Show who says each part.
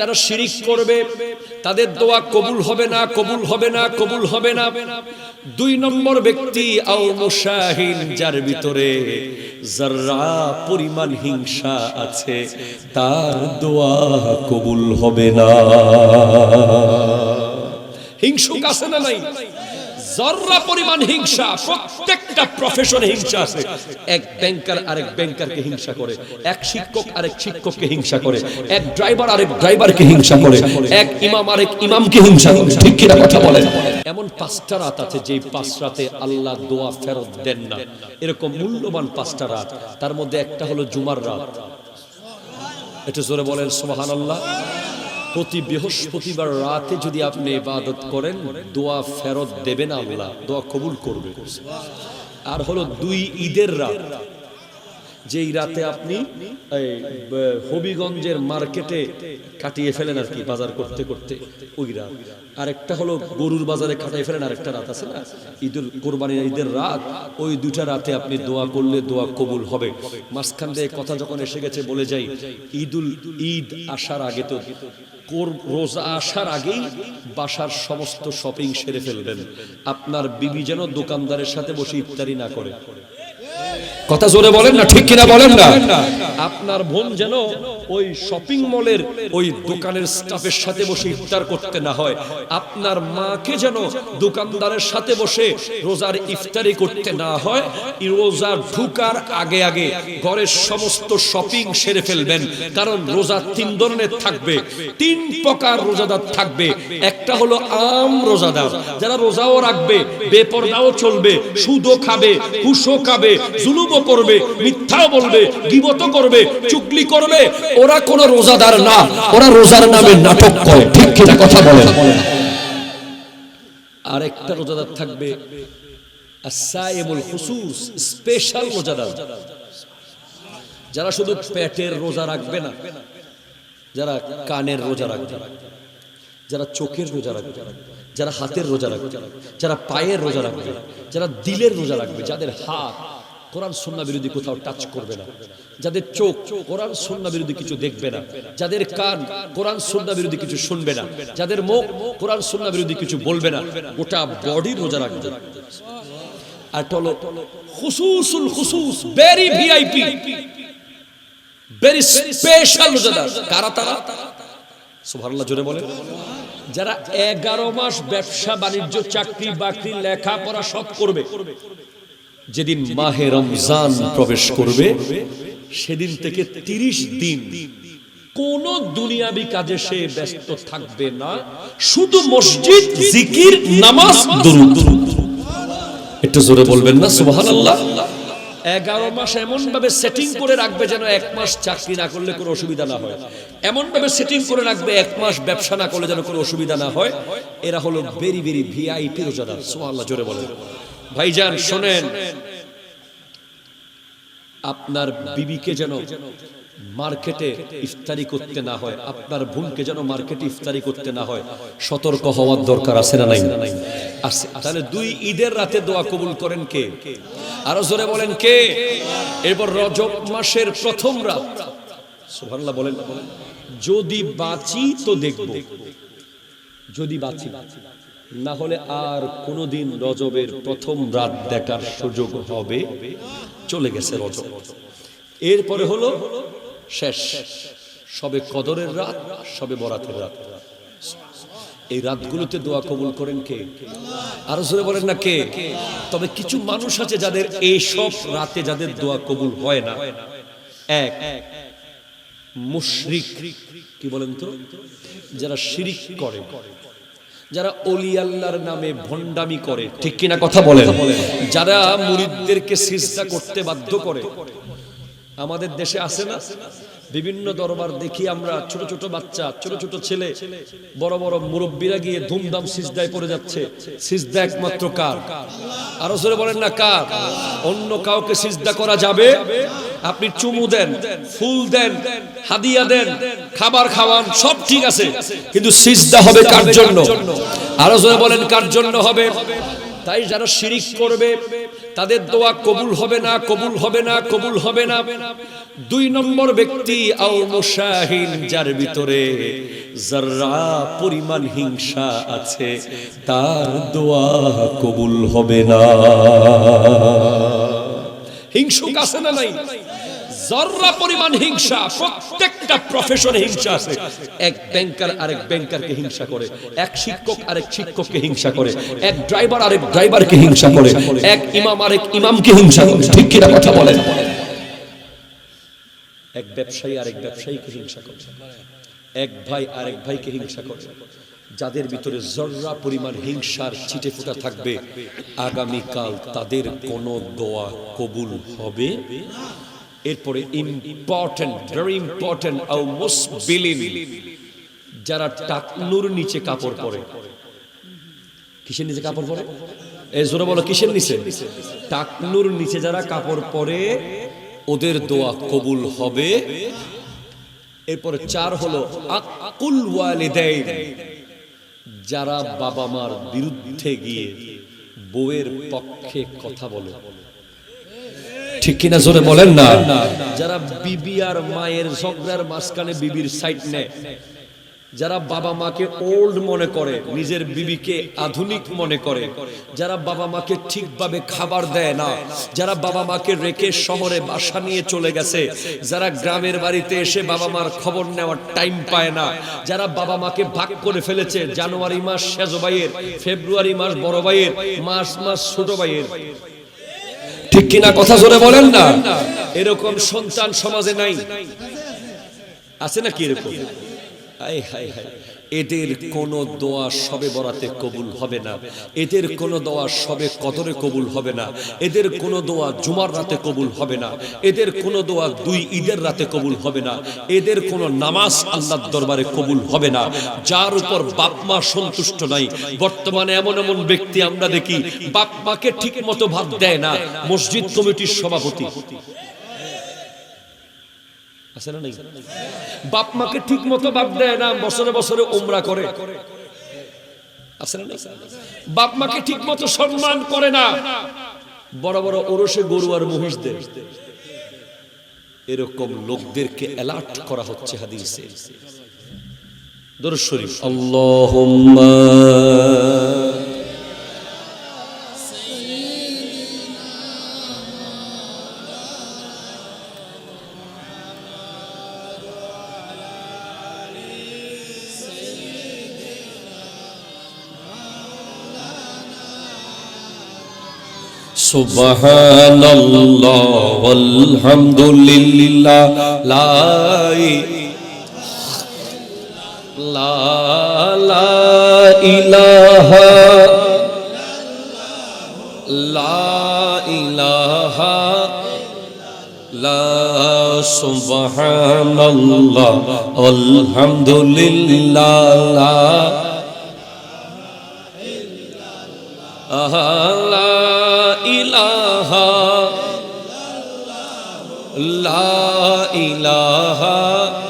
Speaker 1: যারা শিরিক করবে, তাদের দোয়া কবুল হবে না, কবুল হবে না, কবুল হবে না। দুই নম্বর ব্যক্তি যার ভিতরে যারা পরিমাণ হিংসা আছে, তার দোয়া কবুল হবে না। হিংসুক আছে না নাই? জর্রা পরিমাণ হিংসা, প্রত্যেকটা প্রফেশনে হিংসা আছে। এক ব্যাংকার আরেক ব্যাংকারকে হিংসা করে, এক শিক্ষক আরেক শিক্ষককে হিংসা করে, এক ড্রাইভার আরেক ড্রাইভারকে হিংসা করে, এক ইমাম আরেক ইমামকে হিংসা করে। ঠিক কিনা কথা বলেন? এমন পাঁচটা রাত আছে, যেই পাঁচ রাতে আল্লাহ দোয়া ফেরত দেন না। এরকম মূল্যবান পাঁচটা রাত। তার মধ্যে একটা হলো জুমার রাত। এটা জোরে বলেন সুবহান আল্লাহ প্রতি বৃহস্পতিবার রাতে যদি আপনি ইবাদত করেন, দোয়া ফেরত দেবেন আল্লাহ, দোয়া কবুল করবে। আর হলো দুই ঈদের রাত। যেই রাতে আপনি হবিগঞ্জের মার্কেটে কাটিয়ে ফেলেন আর কি বাজার করতে করতে, ওই রাত। আরেকটা হলো গরুর বাজারে কাটিয়ে ফেলেন, আরেকটা রাত আছে না? ঈদুল কোরবানির ঈদের রাত, ওই দুটা রাতে আপনি দোয়া করলে দোয়া কবুল হবে। মাঝখান দিয়ে কথা যখন এসে গেছে, বলে যাই, ঈদুল ঈদ আসার আগে তো রোজা আসার আগেই বাসার সমস্ত শপিং সেরে ফেলবেন। আপনার বিবি যেন দোকানদারের সাথে বসে ইফতারি না করে। কথা জোরে বলেন না ঠিক কিনা বলেন না। আপনার বোন যেন ওই শপিং মলের ওই দোকানের স্টাফের সাথে বসে ইফতার করতে না হয়। আপনার মাকে যেন দোকানদারের সাথে বসে রোজার ইফতারি করতে না হয়, এই রোজা ঢুকার আগে আগে ঘরের সমস্ত শপিং সেরে ফেলবেন। কারণ রোজা তিন ধরনের থাকবে, তিন প্রকার রোজাদার থাকবে। একটা হলো আম রোজাদার, যারা রোজাও রাখবে, বেপরদাও চলবে, সুদও খাবে হুশও খাবে, জুলুমও করবে, মিথ্যাও বলবে গিবত করবে, চুগলি করবে ওরা কোনো রোজাদার না, ওরা রোজার নামে নাটক করে। ঠিক কিনা কথা বলে আর একটা রোজাদার থাকবে স্পেশাল রোজাদার। যারা শুধু পেটের রোজা রাখবে না, যারা কানের রোজা রাখবে, যারা চোখের রোজা রাখবে, যারা হাতের রোজা রাখবে, যারা পায়ের রোজা রাখবে, যারা দিলের রোজা রাখবে, যাদের হাত কোরআন সন্না বিরোধী কোথাও টাচ করবে না। যাদের চোখ কোরআন সন্না বিরোধী কিছু দেখবে না। যাদের কান কোরআন সন্না বিরোধী কিছু শুনবে না। যাদের মুখ কোরআন সন্না বিরোধী কিছু বলবে না। গোটা বডি রোজা রাখবে। আর হলো খুসুসুল খুসুস ভেরি ভিআইপি ভেরি স্পেশাল রোজাদার। কারা তারা? সুবহানাল্লাহ, জোরে বলে যারা এগারো মাস ব্যবসা, বাণিজ্য, চাকরি, বাকরি, লেখাপড়া সব করবে। যেদিন মাহে রমজান প্রবেশ করবে, সেদিন থেকে তিরিশ দিন কোন দুনিয়াবি কাজে সে ব্যস্ত থাকবে না, শুধু মসজিদ, জিকির, নামাজ একটু জোরে বলবেন না, সুবহানাল্লাহ। এগারো মাস এমন ভাবে সেটিং করে রাখবে যেন এক মাস চাকরি না করলে কোনো অসুবিধা না হয়। এমন ভাবে সেটিং করে রাখবে এক মাস ব্যবসা না করলে যেন কোনো অসুবিধা না হয়। এরা হলো ভেরি ভেরি ভিআইপি রোজাদার। সুবহানাল্লাহ, জোরে বলেন। ভাইজান, শোনেন। আপনার বিবিকে যেন মার্কেটে ইফতারি করতে না হয়, আপনার বোনকে যেন মার্কেটে ইফতারি করতে না হয়, সতর্ক হওয়ার দরকার আছে না নাই? আছে তাহলে দুই ঈদের রাতে দোয়া কবুল করেন কে? আরও জোরে বলেন কে? এরপর রজব মাসের প্রথম রাত। সুবহানাল্লাহ বলেন, যদি বাঁচি তো দেখব। যদি বাঁচি। না হলে আর কোনোদিন রজবের প্রথম রাত দেখার সুযোগ হবে। চলে গেছে রজব। এরপরে হলো শেষ। সবে কদরের রাত, সবে বরাতের রাত। এই রাতগুলোতে দোয়া কবুল করেন কে? আরও জোরে বলেন না কে? তবে কিছু মানুষ আছে যাদের এই সব রাতে যাদের দোয়া কবুল হয় না। এক, মুশরিক। কি বলেন তো? যারা শিরিক করে। যারা অলি আল্লাহর নামে ভণ্ডামি করে, ঠিক কিনা কথা বলে যারা মুরিদদেরকে সিজদা করতে বাধ্য করে। আমাদের দেশে আছে না? বিভিন্ন দরবার দেখি আমরা ছোট ছোট বাচ্চা, ছোট ছোট ছেলে, বড় বড় মুরব্বীরা গিয়ে ধুমধাম সিজদায় পড়ে যাচ্ছে। সিজদা একমাত্র কার? আরও জোরে বলেন না কার? অন্য কাউকে সিজদা করা যাবে? আপনি চুমু দেন, ফুল দেন, হাদিয়া দেন, খাবার খাওয়ান, সব ঠিক আছে। কিন্তু সিজদা হবে কার জন্য? আরও জোরে বলেন কার জন্য হবে? তাই যারা শিরিক করবে, তাদের দোয়া কবুল হবে না, কবুল হবে না, কবুল হবে না। দুই নম্বর ব্যক্তি আও মুশাহিন, যার ভিতরে যারা পরিমাণ হিংসা আছে, তার দোয়া কবুল হবে না। হিংসুক আছে না নাই? জর্রা পরিমাণ হিংসা, প্রত্যেকটা প্রফেশনে হিংসা আছে। এক ব্যাংকার আরেক ব্যাংকারকে হিংসা করে, এক শিক্ষক আরেক শিক্ষককে হিংসা করে, এক ড্রাইভার আরেক ড্রাইভারকে হিংসা করে, এক ইমাম আরেক ইমামকে হিংসা করে। ঠিক কিনা কথা বলেন? এক ব্যবসায়ী আরেক ব্যবসায়ীকে হিংসা করে, এক ভাই আরেক ভাইকে হিংসা করে। যাদের ভিতরে জর্রা পরিমাণ হিংসার ছিটে ফোটা থাকবে, আগামীকাল তাদের কোনো দোয়া কবুল হবে এরপরে ইম্পর্টেন্ট ভেরি ইম্পর্টেন্ট যারা টাকনুর নিচে কাপড় পরে। কিসের নিচে কাপড় পরে? এ, জোরে বলো, কিসের নিচে? টাকনুর নিচে যারা কাপড় পরে, ওদের দোয়া কবুল হবে। এরপরে চার হলো, আকুল ওয়ালিদাইন, যারা বাবা মার বিরুদ্ধে গিয়ে বউয়ের পক্ষে কথা বলে। ঠিক কিনা জোরে বলেন না। যারা বিবি আর মায়ের ঝগড়ার মাঝখানে বিবির সাইড নেয়, যারা বাবা মাকে ওল্ড মনে করে, নিজের বিবিকে আধুনিক মনে করে, যারা বাবা মাকে ঠিকভাবে খাবার দেয় না, যারা বাবা মাকে রেখে শহরে বাসা নিয়ে চলে গেছে, যারা গ্রামের বাড়িতে এসে বাবা মার খবর নেওয়ার টাইম পায় না, যারা বাবা মাকে ভাগ করে ফেলেছে জানুয়ারি মাস শেষ ভাইয়ের, ফেব্রুয়ারি মাস বড় ভাইয়ের মাস মাস ছোট ভাইয়ের। ঠিক কিনা কথা জোরে বলেন না। এরকম সন্তান সমাজে নাই। আছে নাকি এরকম? হায় হায় হায়। এদের কোন দোয়া সবে বরাতে কবুল হবে না। এদের কোন দোয়া সবে কদরে কবুল হবে না। এদের কোন দোয়া জুমার রাতে কবুল হবে না। এদের কোন দোয়া দুই ঈদের রাতে কবুল হবে না। এদের কোন নামাজ আল্লাহর দরবারে কবুল হবে না। যার উপর বাপমা সন্তুষ্ট নাই। বর্তমানে এমন এমন ব্যক্তি আমরা দেখি বাপমাকে ঠিক মতো ভাত দেয় না। মসজিদ কমিটির সভাপতি। আছে না বাপ মাকে ঠিক মতো বাপ দেয় না, বছরে বছরে উমরা করে। আছে না বাপ মাকে ঠিক মতো সম্মান করে না, বড় বড় ওরসে গরু আর মহিষ দেয় এরকম লোকদেরকে অ্যালার্ট করা হচ্ছে হাদিসে। শরীফ। سبحان الله والحمد لله لا لا لا إله لا إله لا سبحان الله والحمد لله لا لا ইলাহ লা ইলাহা